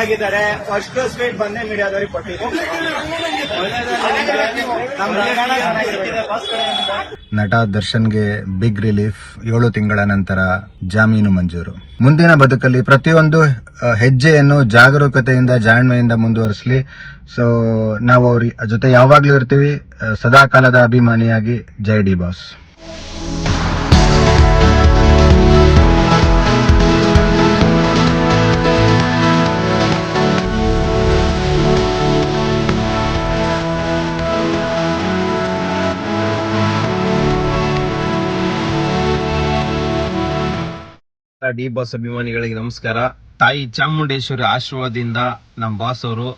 ಆಗಿದ್ದಾರೆ first sweet ಬಂದೇ ಮೀಡಿಯಾದವ್ರಿಗೆ ಕೊಟ್ಟಿದ್ದು. ನಟ ದರ್ಶನ್ಗೆ ಬಿಗ್ ರಿಲೀಫ್ ಏಳು ತಿಂಗಳ ನಂತರ ಜಾಮೀನು ಮಂಜೂರು. ಮುಂದಿನ ಬದುಕಲ್ಲಿ ಪ್ರತಿಯೊಂದು ಹೆಜ್ಜೆಯನ್ನು ಜಾಗರೂಕತೆಯಿಂದ, ಜಾಣ್ಮೆಯಿಂದ ಮುಂದುವರಿಸಲಿ. ಸೊ ನಾವು ಅವ್ರ ಜೊತೆ ಯಾವಾಗ್ಲೂ ಇರ್ತೀವಿ. ಸದಾಕಾಲದ ಅಭಿಮಾನಿಯಾಗಿ ಜೈ ಡಿ ಬಾಸ್. ಡಿ ಬಾಸ್ ಅಭಿಮಾನಿಗಳಿಗೆ ನಮಸ್ಕಾರ. ತಾಯಿ ಚಾಮುಂಡೇಶ್ವರಿ ಆಶೀರ್ವಾದದಿಂದ ನಮ್ಮ ಬಾಸ್ ಅವರು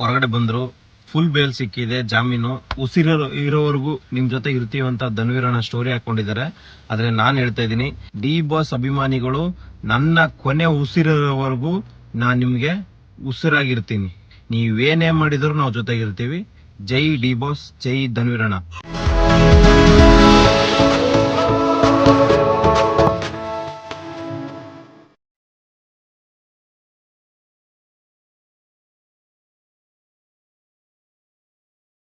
ಹೊರಗಡೆ ಬಂದರು. ಫುಲ್ ಬೇಲ್ ಸಿಕ್ಕಿದೆ, ಜಾಮೀನು. ಉಸಿರೋ ಇರೋವರೆಗೂ ನಿಮ್ ಜೊತೆ ಇರ್ತೀವಂತ ಅಂತ ಸ್ಟೋರಿ ಹಾಕೊಂಡಿದ್ದಾರೆ. ಆದ್ರೆ ನಾನ್ ಹೇಳ್ತಾ ಇದ್ದೀನಿ, ಡಿ ಬಾಸ್ ಅಭಿಮಾನಿಗಳು ನನ್ನ ಕೊನೆ ಉಸಿರೋವರೆಗೂ ನಾನ್ ನಿಮ್ಗೆ ಉಸಿರಾಗಿರ್ತೀನಿ. ನೀವೇನೇ ಮಾಡಿದ್ರು ನಾವು ಜೊತೆಗಿರ್ತೀವಿ. ಜೈ ಡಿ ಬಾಸ್, ಜೈ ಧನ್ವೀರಣ್ಣ.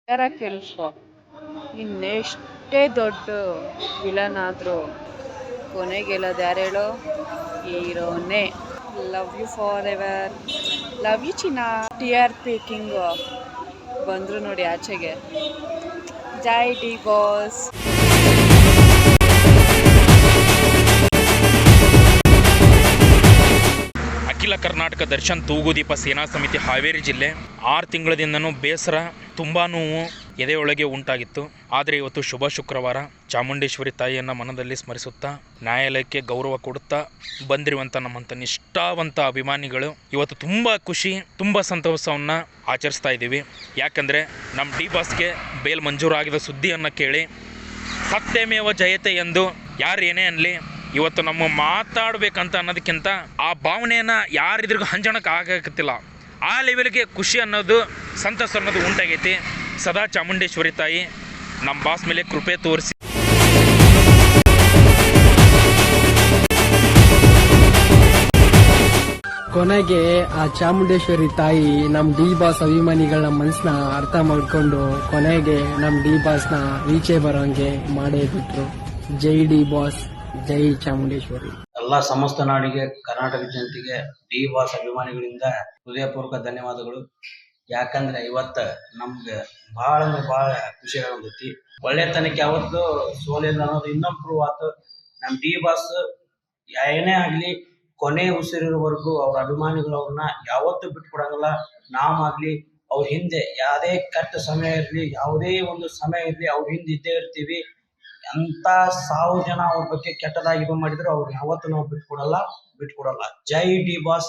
ಯಾರ ಕೆಲಸ ಇನ್ನೆಷ್ಟೇ ದೊಡ್ಡ ವಿಲನ್ ಆದರೂ ಕೊನೆಗೆಲ್ಲದು ಗೆಲ್ಲೋದು ಯಾರು ಹೇಳೋ ಹೀರೋನೇ. Love you forever love you ಚಿನ್ನ. ಟಿ ಆರ್ ಪಿ ಕಿಂಗ್ ಬಂದರು ನೋಡಿ ಆಚೆಗೆ. ಜೈ ಡಿ ಬಾಸ್ ಅಖಿಲ ಕರ್ನಾಟಕ ದರ್ಶನ್ ತೂಗುದೀಪ ಸೇನಾ ಸಮಿತಿ ಹಾವೇರಿ ಜಿಲ್ಲೆ ಆರು ತಿಂಗಳದಿಂದನೂ ಬೇಸರ ತುಂಬಾ ನೋವು ಎದೆಯೊಳಗೆ ಉಂಟಾಗಿತ್ತು. ಆದರೆ ಇವತ್ತು ಶುಭ ಶುಕ್ರವಾರ. ಚಾಮುಂಡೇಶ್ವರಿ ತಾಯಿಯನ್ನು ಮನದಲ್ಲಿ ಸ್ಮರಿಸುತ್ತಾ, ನ್ಯಾಯಾಲಯಕ್ಕೆ ಗೌರವ ಕೊಡುತ್ತಾ ಬಂದಿರುವಂಥ ನಮ್ಮಂಥ ನಿಷ್ಠಾವಂತ ಅಭಿಮಾನಿಗಳು ಇವತ್ತು ತುಂಬ ಖುಷಿ, ತುಂಬ ಸಂತೋಷವನ್ನು ಆಚರಿಸ್ತಾ ಇದ್ದೀವಿ. ಯಾಕಂದರೆ ನಮ್ಮ ಡಿ ಬಾಸ್ಗೆ ಬೇಲ್ ಮಂಜೂರಾಗಿದ ಸುದ್ದಿಯನ್ನು ಕೇಳಿ, ಸತ್ಯಮೇವ ಜಯತೆ ಎಂದು ಯಾರು ಏನೇ ಅನ್ನಲಿ ಇವತ್ತು ನಮ್ಮ ಮಾತಾಡಬೇಕಂತ ಅನ್ನೋದಕ್ಕಿಂತ ಆ ಭಾವನೆಯನ್ನು ಯಾರಿದ್ರಿಗೂ ಹಂಚಣಕ್ಕೆ ಆಗಕತ್ತಿಲ್ಲ. ಆ ಲೆವೆಲ್ಗೆ ಖುಷಿ ಅನ್ನೋದು ಸಂತಸ ಅನ್ನೋದು ಉಂಟಾಗೈತಿ. ಸದಾ ಚಾಮುಂಡೇಶ್ವರಿ ತಾಯಿ ನಮ್ಮ ಬಾಸ್ ಮೇಲೆ ಕೃಪೆ ತೋರಿಸಿ. ಕೊನೆಗೆ ಆ ಚಾಮುಂಡೇಶ್ವರಿ ತಾಯಿ ನಮ್ ಡಿ ಬಾಸ್ ಅಭಿಮಾನಿಗಳ ಮನಸ್ಸನ್ನ ಅರ್ಥ ಮಾಡ್ಕೊಂಡು ಕೊನೆಗೆ ನಮ್ ಡಿ ಬಾಸ್ನ ಈಚೆ ಬರೋಂಗೆ ಮಾಡೇ ಬಿಟ್ರು. ಜೈ ಡಿ ಬಾಸ್, ಜೈ ಚಾಮುಂಡೇಶ್ವರಿ. ಎಲ್ಲ ಸಮಸ್ತ ನಾಡಿಗೆ, ಕರ್ನಾಟಕ ಜನತೆಗೆ ಡಿ ಬಾಸ್ ಅಭಿಮಾನಿಗಳಿಂದ ಹೃದಯಪೂರ್ವಕ ಧನ್ಯವಾದಗಳು. ಯಾಕಂದ್ರೆ ಇವತ್ತ ನಮ್ಗೆ ಬಹಳ ಅಂದ್ರೆ ಬಹಳ ಖುಷಿ ಆಗತೈತಿ ಒಳ್ಳೆತನಕ್ಕೆ ಯಾವತ್ತು ಸೋಲಿಲ್ಲ ಅನ್ನೋದು ಇನ್ನೊಂದು ಪ್ರೂವ್ ಆತು. ನಮ್ ಡಿ ಬಾಸ್ ಏನೇ ಆಗ್ಲಿ, ಕೊನೆ ಉಸಿರಿರೋವರೆಗೂ ಅವ್ರ ಅಭಿಮಾನಿಗಳು ಅವ್ರನ್ನ ಯಾವತ್ತೂ ಬಿಟ್ಕೊಡಂಗಿಲ್ಲ ನಾವಾಗ್ಲಿ ಅವ್ರ ಹಿಂದೆ ಯಾವುದೇ ಕೆಟ್ಟ ಸಮಯ ಇರಲಿ, ಯಾವುದೇ ಒಂದು ಸಮಯ ಇರಲಿ ಅವ್ರ ಹಿಂದೆ ಇದ್ದೇ ಇರ್ತೀವಿ. ಎಂತ ಸಾವಿರ ಜನ ಅವ್ರ ಬಗ್ಗೆ ಕೆಟ್ಟದಾಗಿ ಇದು ಮಾಡಿದ್ರು, ಅವ್ರು ಯಾವತ್ತೂ ನಾವು ಬಿಟ್ಕೊಡಲ್ಲ ಬಿಟ್ಕೊಡಲ್ಲ. ಜೈ ಡಿ ಬಾಸ್.